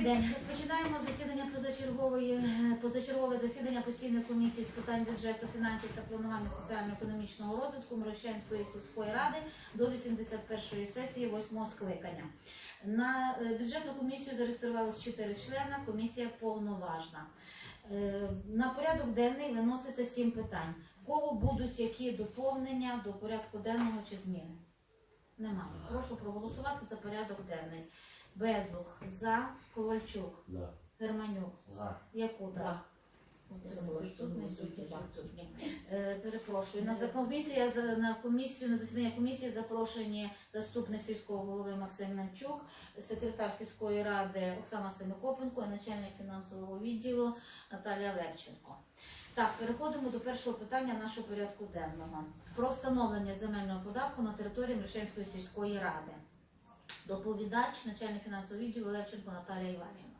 Добрий день. Розпочинаємо засідання позачергової е, позачергове засідання постійної комісії з питань бюджету, фінансів та планування соціально-економічного розвитку Мирошенської сільської ради до 81-ї сесії 8 скликання. На е, бюджетну комісію зареєструвалось 4 члена, комісія повноважна. Е, На порядок денний виноситься 7 питань. В кого будуть які доповнення до порядку денного чи зміни? Немає. Прошу проголосувати за порядок денний. Безух, за, Ковальчук, Да. Германюк, За. Якуда. За. Відсутний, відсутні, відсутні. Е, Перепрошую. На за- за- на комісію на засідання комісії запрошені заступник сільського голови Максим Немчук, секретар сільської ради Оксана Семикопенко і начальник фінансового відділу Наталія Левченко. Так, переходимо до першого питання нашого порядку денного про встановлення земельного податку на території Мишенської сільської ради. Доповідач, начальник фінансового відділу Левченко Наталія Іванівна.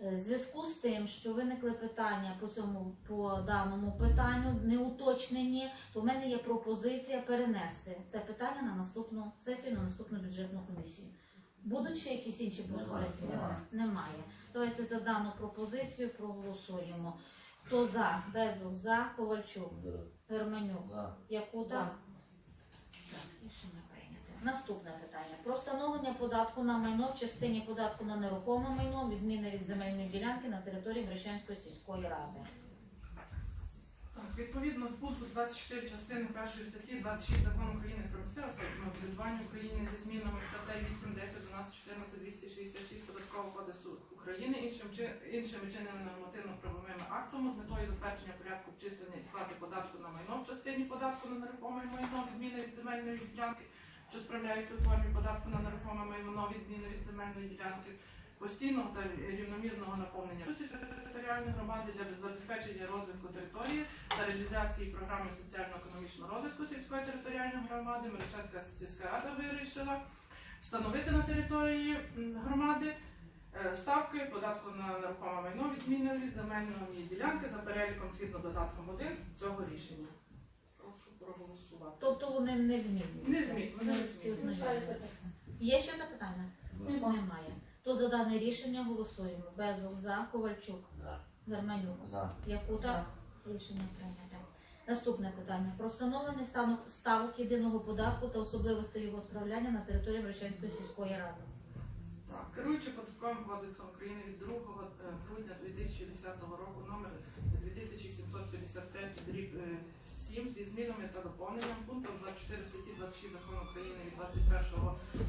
Е, зв'язку з тим, що виникли питання по цьому по даному питанню, не уточнені, то в мене є пропозиція перенести це питання на наступну сесію, на наступну бюджетну комісію. Будуть ще якісь інші пропозиції? немає. Немає. Давайте за дану пропозицію проголосуємо. Хто за? Безух за, Ковальчук. Германюк, За. Якуда? За. Так. Наступне питання. Про встановлення податку на майно в частині податку на нерухоме майно, відміни від земельної ділянки на території Брещанської сільської ради. Так, відповідно до пункту 24 частини 1 статті 26 закону України про місцеве самоврядування в Україні зі змінами статей 8, 10, 12, 14, 266 Податкового кодексу України іншим іншими чинними нормативно-правовими актами з метою затвердження порядку обчислення і сплати податку на майно в частині податку на нерухоме майно відміни від земельної ділянки, що справляється у формі податку на нерухоме майно відміни від земельної ділянки постійного та рівномірного наповнення територіальної громади для забезпечення розвитку території та реалізації програми соціально-економічного розвитку сільської територіальної громади Меречанська сільська рада вирішила встановити на території громади е, ставки податку на нерухоме майно відмінної від земельної ділянки за переліком згідно додатком 1 цього рішення. Прошу проголосувати. Тобто вони не змінюються? Не змінюються, Вони не всі змінюються. ознайомлені. Є ще запитання? Немає. То за дане рішення голосуємо. Безух за, Ковальчук, За. За. Якута. Рішення прийнято. Наступне питання. Про встановлення ставок, ставок єдиного податку та особливостей його справляння на території Брещанської сільської ради. Так, керуючи податковим кодексом України від 2 е, грудня 2010 року номер 2755 дріб 7 зі змінами та доповненням пункту 24 статті 26 закону України від 21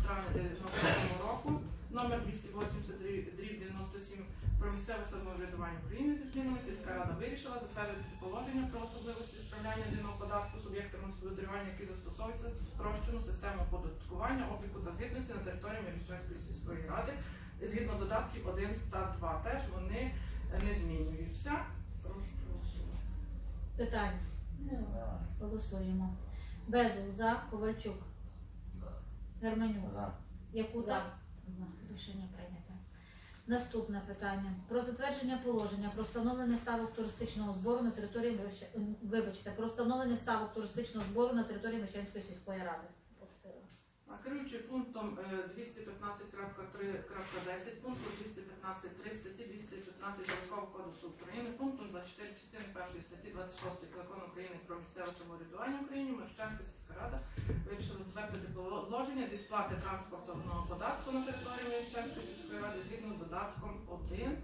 травня 1997 року номер 280 дріб 97 про місцеве самоврядування України зі змінами сільська рада вирішила затвердити положення про особливості справляння єдиного податку суб'єктами господарювання, які застосовуються спрощену систему оподаткування, обліку та звітності на території Міщанської сільської ради згідно додатків 1 та 2. Теж вони не змінюються. Прошу проголосувати. Питання. Голосуємо. Безух за, Ковальчук, Германюк, За. Якута. Рішення прийнято. Наступне питання. Про затвердження положення про встановлення ставок туристичного збору на території вибачте, про встановлення ставок туристичного збору на території Мещанської сільської ради. А керуючи пунктом е, 215.3.10 пункту 215.3 статті 215 Податкового кодексу України, пунктом 24 частини 1 статті 26 Закону України про місцеве самоврядування в Україні, Мерщанська сільська рада вирішила затвердити положення зі сплати транспортного податку на території Мерщанської сільської ради згідно з додатком 1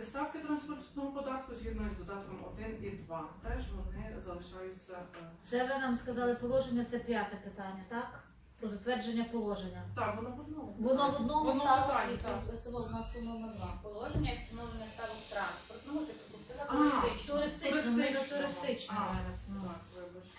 Встановити ставки транспортного податку згідно з додатком 1 і 2. Теж вони залишаються е, Це ви нам сказали положення, це п'яте питання, так? Про затвердження положення. Так, воно в одному. Воно в одному Воно і так. в нас воно на два. Положення і встановлення ставок транспортному, ти пропустила А, туристичному. Туристично, ми до Туристичного. туристичного А, ну. Так, вибачте.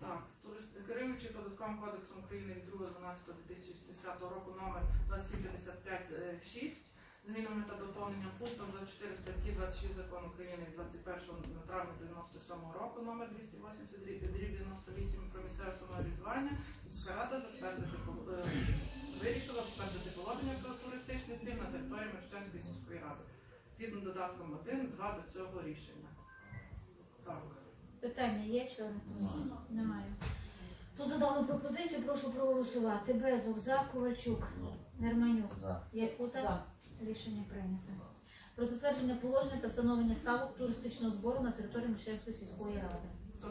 Так, турист- керуючи податковим кодексом України від 2.12.2010 року номер 2755-6, змінами та доповненням пунктом 24 статті 26 закону України 21 травня 97 року номер 280 дріб 98 про місцеве самоврядування, міська рада затвердити е, вирішила затвердити положення про туристичний збір на території Мещанської сільської ради. Згідно додатком 1, 2 до цього рішення. Так. Питання є, члени комісії? Немає. Хто за дану пропозицію, прошу проголосувати. Безух, за, Ковальчук, Нерманюк. За. Якута. За. Рішення прийнято. Про затвердження положення та встановлення ставок туристичного збору на території Мишевської сільської ради. Хто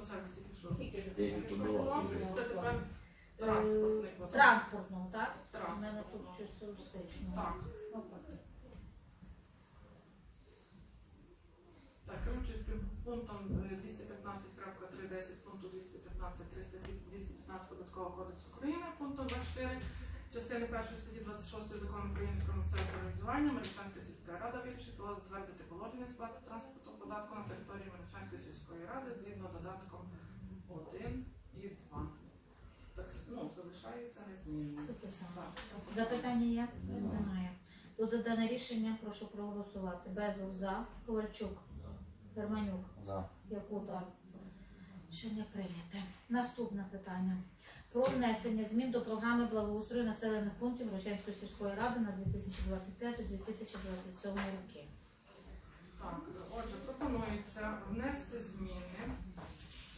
це тепер. Е, транспортного, так? У мене тут щось туристичного. Так. Так, кажучи, з пунктом е, 215.310 пункту 215.300 19 Податкового кодексу України пункту 24 частини 1 статті 26 закону України про місцеве самоврядування Мельничанська сільська рада вирішила затвердити положення сплати транспорту податку на території Мельничанської сільської ради згідно додатком 1 і 2. Так, ну, залишається незмінно. Все Запитання є? Немає. Тут задане рішення, прошу проголосувати. Безух за, Ковальчук, Германюк, За. Якута, Рішення прийняте. Наступне питання. Про внесення змін до програми благоустрою населених пунктів Рощанської сільської ради на 2025-2027 роки. Так, отже, пропонується внести зміни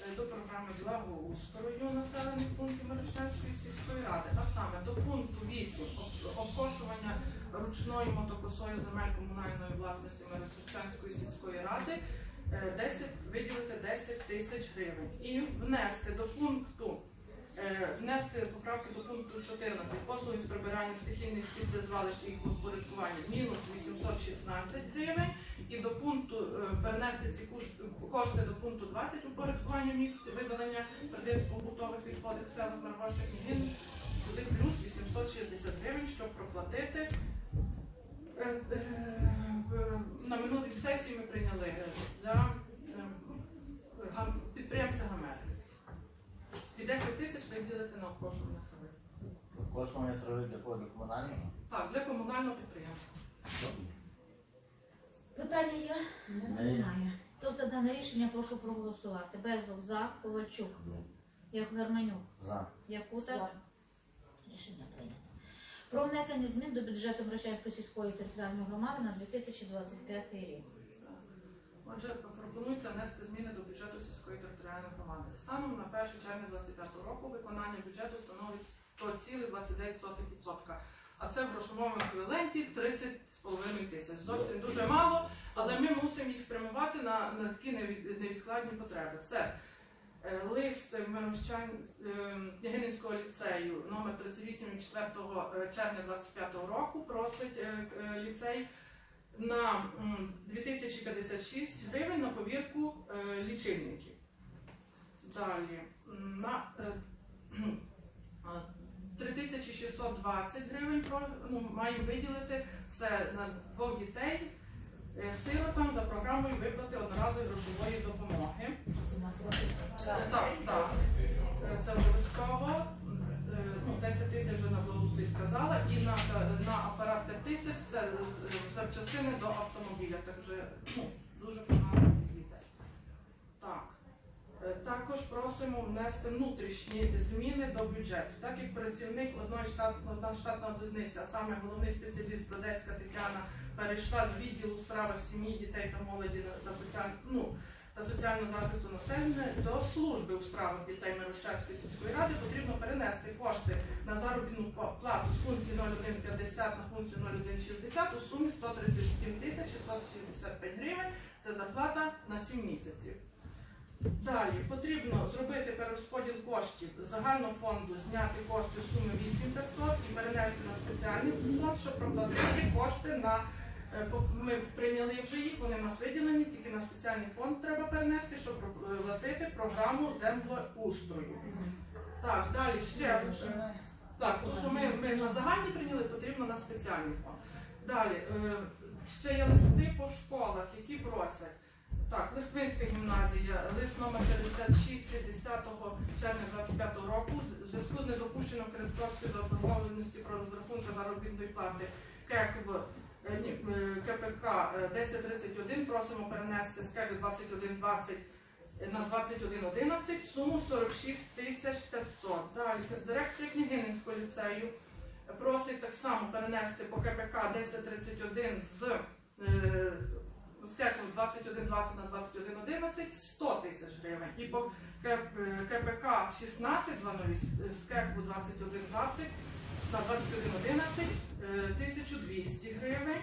е, до програми благоустрою населених пунктів Мерещанської сільської ради, а саме до пункту 8 об- обкошування ручною мотокосою земель комунальної власності Мерещанської сільської ради 10, виділити 10 тисяч гривень. І внести до пункту е, внести поправки до пункту 14 послуги з прибирання стихійних співзвалищ і їх упорядкування. Мінус 816 гривень. І до пункту е, перенести ці кошти до пункту 20 упорядкування місць видалення побутових відходів в селах Маргощах Нігін сюди плюс 860 гривень, щоб проплатити. Е, е, е, На минулій сесії ми прийняли е, для е, гам- підприємця Гамер. І 10 тисяч виділити на опрошування трави. Кошмання трави для кого? Для комунального? Так, для комунального підприємства. Питання є? Немає. Хто за дане рішення, прошу проголосувати. Безух за. Ковальчук. Як Германюк. За. Якута. Рішення прийнято. Про внесення змін до бюджету Грощанської сільської територіальної громади на 2025 рік. Отже, пропонується внести зміни до бюджету сільської територіальної громади. Станом на 1 червня 2025 року виконання бюджету становить 100,29%. А це в грошовому еквіваленті 30,5 тисяч. Зовсім дуже мало, але ми мусимо їх спрямувати на, на такі невідкладні потреби. Це е, лист Миромщан Княгининського ліцею номер 38 від 4 е, червня 2025 року просить е, е, ліцей на 2056 гривень на повірку е, лічильників. Далі на е, 3620 гривень ну, маємо виділити це на двох дітей е, сиротам за програмою виплати одноразової грошової допомоги. Так, так. Е, Це обов'язково. Е, Ну, 10 тисяч вже на благоустрій сказала, і на, на апарат 5 тисяч це запчастини до автомобіля. Так вже ну, дуже багато дітей. Так. Е, Також просимо внести внутрішні зміни до бюджету. Так як працівник одної штат, одна штатна одиниця, а саме головний спеціаліст Бродецька Тетяна, перейшла з відділу справи сім'ї, дітей та молоді та соціаль... ну, та соціального захисту населення до служби у справах дітей Мирощацької сільської ради потрібно перенести кошти на заробітну плату з функції 0150 на функцію 0160 у сумі 137 тисяч 665 гривень. Це зарплата на 7 місяців. Далі потрібно зробити перерозподіл коштів загального фонду, зняти кошти в сумі 8500 і перенести на спеціальний фонд, щоб проплатити кошти на е, ми прийняли вже їх, вони в нас виділені, тільки на спеціальний фонд треба перенести, щоб проплатити програму землеустрою. Так, далі ще так, тому що ми, ми на загальні прийняли, потрібно на спеціальний фонд. Далі е, ще є листи по школах, які просять. Так, Листвинська гімназія, лист номер 56 10 червня 25 року, в зв'язку з недопущенням кредиторської заборгованості про розрахунки заробітної плати КЕК в е, е, КПК е, 1031 просимо перенести з КЕК 2120 на 2111 суму 46 тисяч 500. Далі дирекція Княгининського ліцею просить так само перенести по КПК 1031 з е, КЕКу 2120 на 2111 100 тисяч гривень. І по КП, КПК 16 з КЕКу 2120 на 2111 е, 1200 гривень.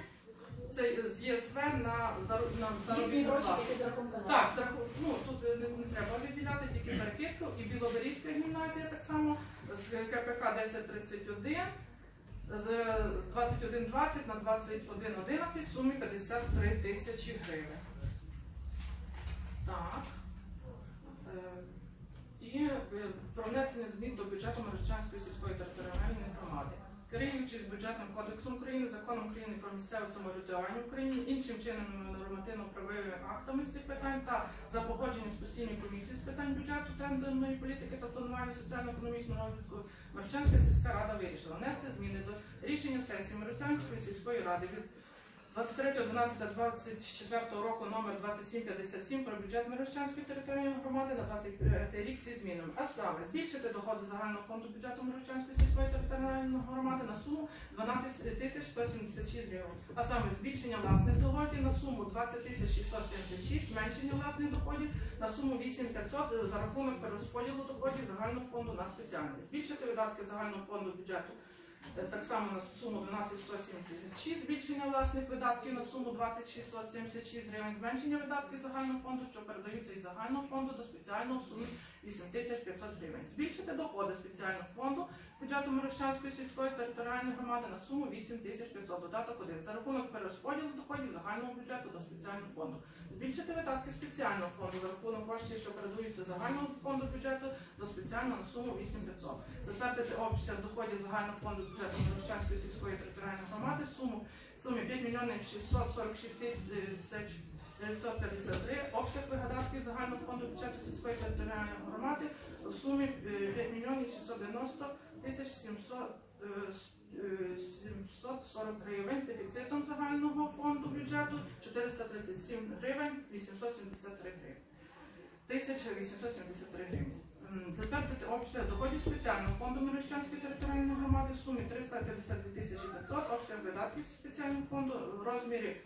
Це з ЄСВ на заробітну плату. Так, ну тут е, не, треба виділяти, тільки перекидку. І Білогорійська гімназія так само з КПК 1031 з 2120 на 2111 в сумі 53 тисячі гривень. Так. Е, І е, про внесення змін до бюджету Мерещанської сільської територіальної громади. Керуючись бюджетним кодексом України, законом України про місцеве самоврядування в Україні, іншим чинними нормативно-правовими актами з цих питань та за погодженням з постійною комісією з питань бюджету, тендерної політики та планування соціально-економічного розвитку, Мерещанська сільська рада вирішила внести зміни до рішення сесії Мерещанської сільської ради від 23.12.24 року номер 2757 про бюджет Мирощанської територіальної громади на 25 рік зі змінами. А справи збільшити доходи загального фонду бюджету Мирощанської сільської територіальної громади на суму 12 тисяч 176 гривень. А саме збільшення власних доходів на суму 20 тисяч 676, зменшення власних доходів на суму 8500 за рахунок перерозподілу доходів загального фонду на спеціальний. Збільшити видатки загального фонду бюджету Е, так само на суму 12176, збільшення власних видатків на суму 2676 гривень, зменшення видатків загального фонду, що передаються із загального фонду до спеціального суму сумі 8500 гривень. Збільшити доходи спеціального фонду бюджету Мирощанської сільської територіальної громади на суму 8500, додаток 1, за рахунок перерозподілу доходів загального бюджету до спеціального фонду. Збільшити видатки спеціального фонду за рахунок коштів, що передаються загального фонду бюджету до спеціального на суму 8500. Затвердити обсяг доходів загального фонду бюджету Мирощанської сільської територіальної громади суму сумі 5 мільйонів 646 тисяч 953, обсяг видатків загального фонду бюджету сільської територіальної громади в сумі е, 5 мільйонів 690 тисяч 700 е, е, 740 гривень з дефіцитом загального фонду бюджету 437 гривень 873 гривень. 1873 гривні. Затвердити обсяг доходів спеціального фонду Мирощанської територіальної громади в сумі 352 тисячі 500, обсяг видатків спеціального фонду в розмірі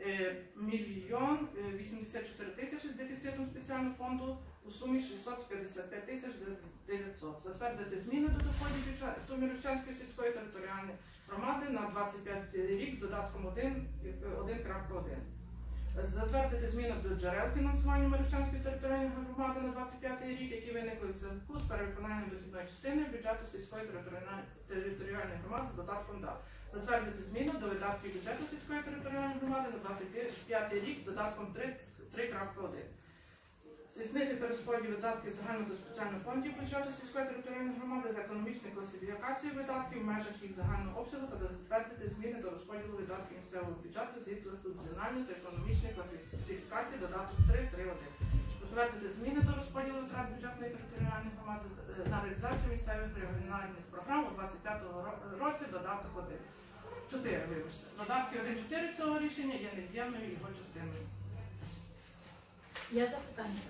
е, мільйон е, 84 тисячі з дефіцитом спеціального фонду у сумі 655 тисяч 900. Затвердити зміни до доходів бюджету Мирощанської сільської територіальної громади на 25 рік з додатком 1, е, 1.1. Затвердити зміни до джерел фінансування Мирощанської територіальної громади на 25 рік, які виникли в зв'язку з перевиконанням дохідної частини бюджету сільської територіальної- громади з додатком ДА. Затвердити зміни до видатків бюджету сільської територіальної громади на 25 рік з додатком 3 3.1. Здійснити перерозподіл видатків загального до спеціального фондів бюджету сільської територіальної громади за економічною класифікацією видатків в межах їх загального обсягу та затвердити зміни до розподілу видатків місцевого бюджету згідно функціональної та економічної класифікації додаток 3 3.1. Затвердити зміни до розподілу витрат бюджетної територіальної громади е, на реалізацію місцевих регіональних програм у 25 ро- році додаток 1. 4, вибачте. Додатки 1.4 цього рішення є невід'ємною його частиною. Є запитання?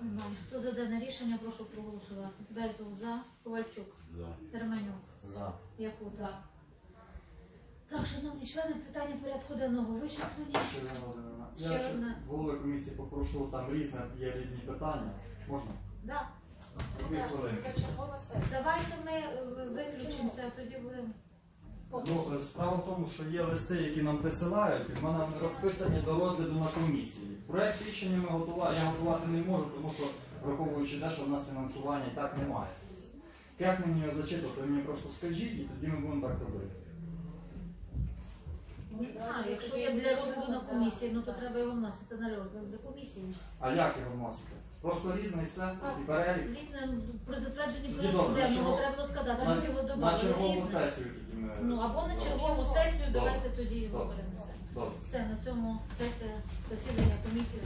Немає. Хто за дане рішення, прошу проголосувати. Бездол за, Ковальчук, Терменюк, За. Якута. Так, шановні члени, питання порядку денного вичерпані. Ще одна Володимирівна. Я ще одне. голови комісії попрошу, там різне, є різні питання. Можна? Да. Дві хвилини. Це чергова сесія. Давайте ми е, виключимося, а тоді будемо. Ну, справа в тому, що є листи, які нам присилають, і в мене вони розписані до розгляду на комісії. Проект рішення ми готува... я готувати не можу, тому що враховуючи те, що в нас фінансування і так немає. Як мені його зачитувати, ви мені просто скажіть, і тоді ми будемо так робити. А, якщо є для розгляду на комісії, ну то треба його вносити на розгляд до комісії. А як його вносити? Просто різне все, і перелік. Різне при затвердженні Тоді порядку добре, денного треба сказати, а чи його На чергову Різне. сесію тоді ми. Ну або на чергову сесію, Добре. давайте тоді його Добре. перенесемо. Добре. Все, на цьому сесія засідання комісії